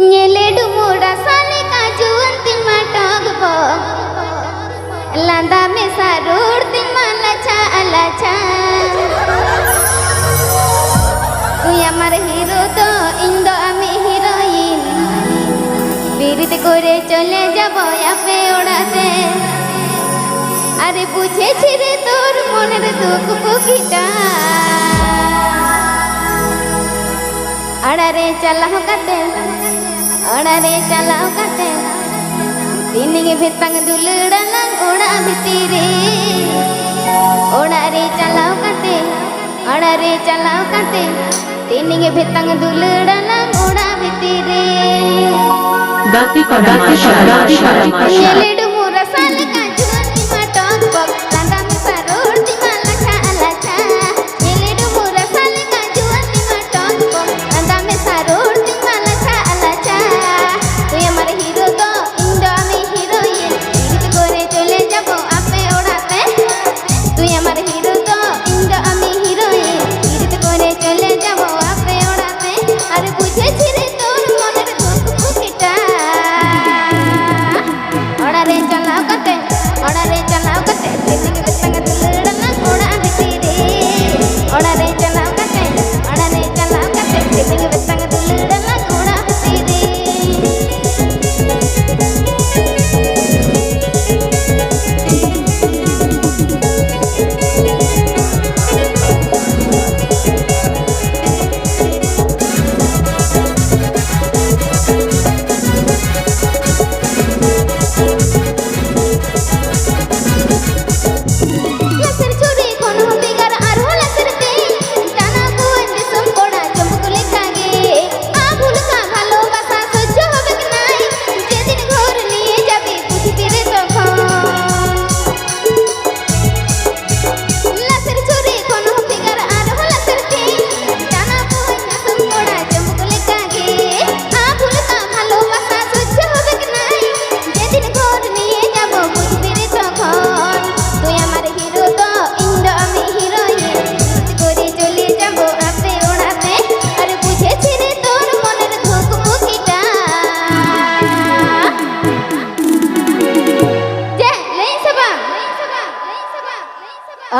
Nyeledu muda sale kajuan tin matog bo Landa me sarur tin malacha alacha তুই আমার hero তো Indo আমি heroine বিরিত করে চলে যাব আপে ওড়াতে আরে বুঝেছি রে তোর মনের দুঃখ পুকিটা আড়ারে চালাও কাতে अड़ारे चलाओ काटे तीनिंग भितंग दुलड़नंग ओड़ा भितीरे ओड़ारे चलाओ ᱪᱟᱞᱟᱣ अड़ारे चलाओ काटे तीनिंग भितंग दुलड़नंग ओड़ा भितीरे दाती करा दाती ᱠᱚ दाती करा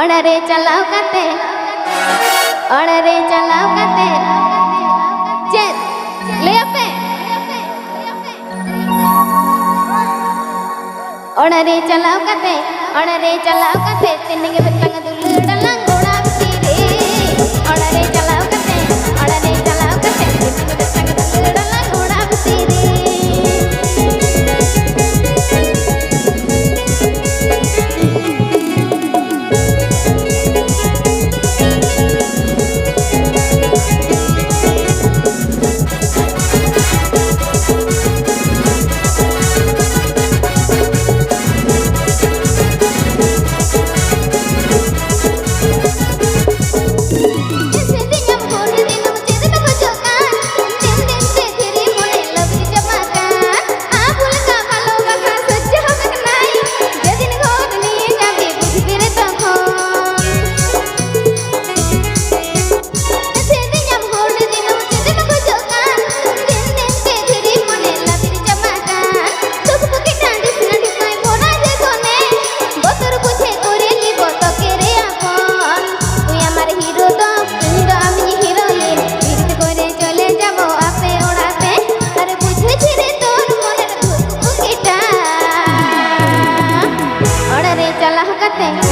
અણરે ચલાવ કતે અણરે ચલાવ કતે જે લે આપે અણરે ચલાવ કતે અણરે ચલાવ કતે તેને કે good thing.